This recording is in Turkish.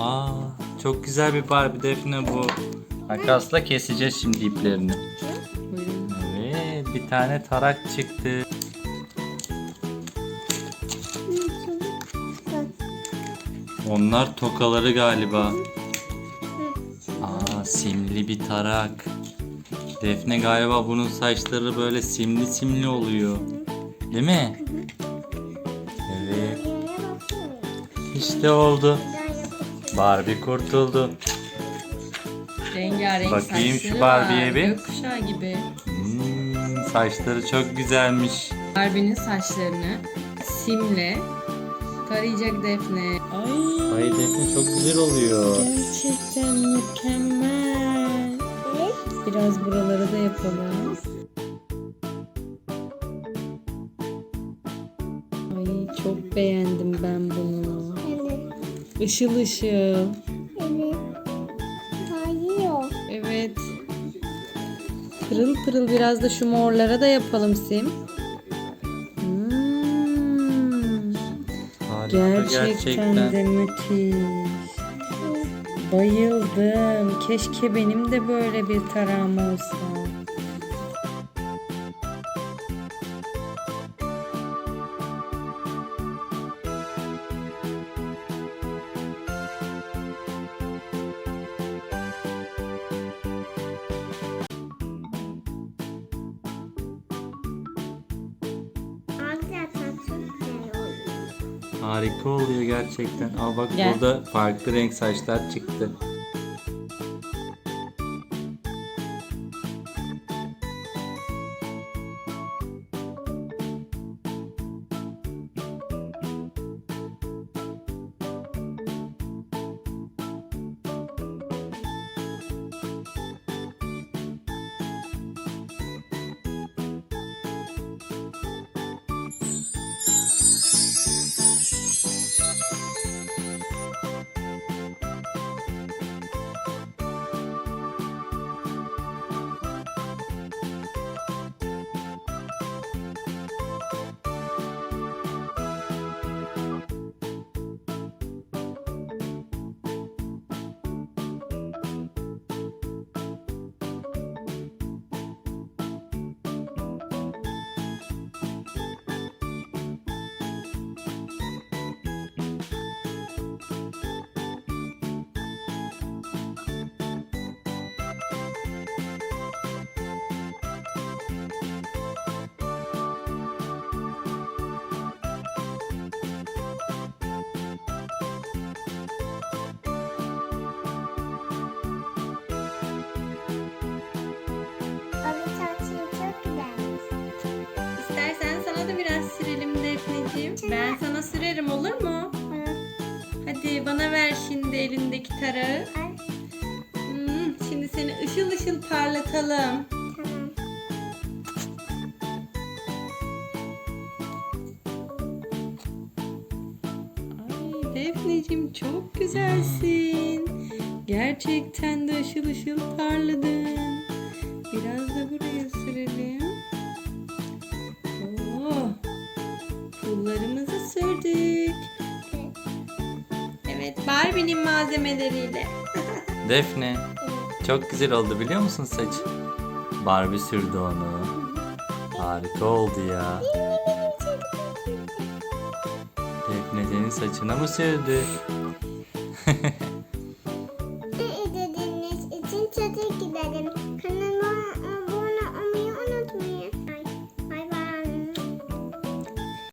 Aa, çok güzel bir Barbie Defne bu. Makasla keseceğiz şimdi iplerini. Evet, bir tane tarak çıktı. Onlar tokaları galiba. Aa, simli bir tarak. Defne galiba bunun saçları böyle simli simli oluyor. Değil mi? Evet. İşte oldu. Barbie kurtuldu. Rengarenk Bakayım şu saçları Barbie'ye var. bir. Gökkuşağı gibi. Hmm, saçları çok güzelmiş. Barbie'nin saçlarını simle tarayacak Defne. Ay. Ay Defne çok güzel oluyor. Gerçekten mükemmel. Biraz buraları da yapalım. Ay çok beğendim ben bunu. Işıl ışıl. Evet. Pırıl pırıl biraz da şu morlara da yapalım Sim. Hmm, gerçekten, gerçekten. de müthiş. Bayıldım. Keşke benim de böyle bir tarağım olsa. Harika oluyor gerçekten. Aa bak Gel. burada farklı renk saçlar çıktı. Hadi bana ver şimdi elindeki tarağı. Hmm, şimdi seni ışıl ışıl parlatalım. Ay Defneciğim çok güzelsin. Gerçekten de ışıl ışıl parladın. Biraz da buraya sürelim. Evet Barbie'nin malzemeleriyle. Defne çok güzel oldu biliyor musun saç? Barbie sürdü onu. Harika oldu ya. Defne senin saçına mı sürdü?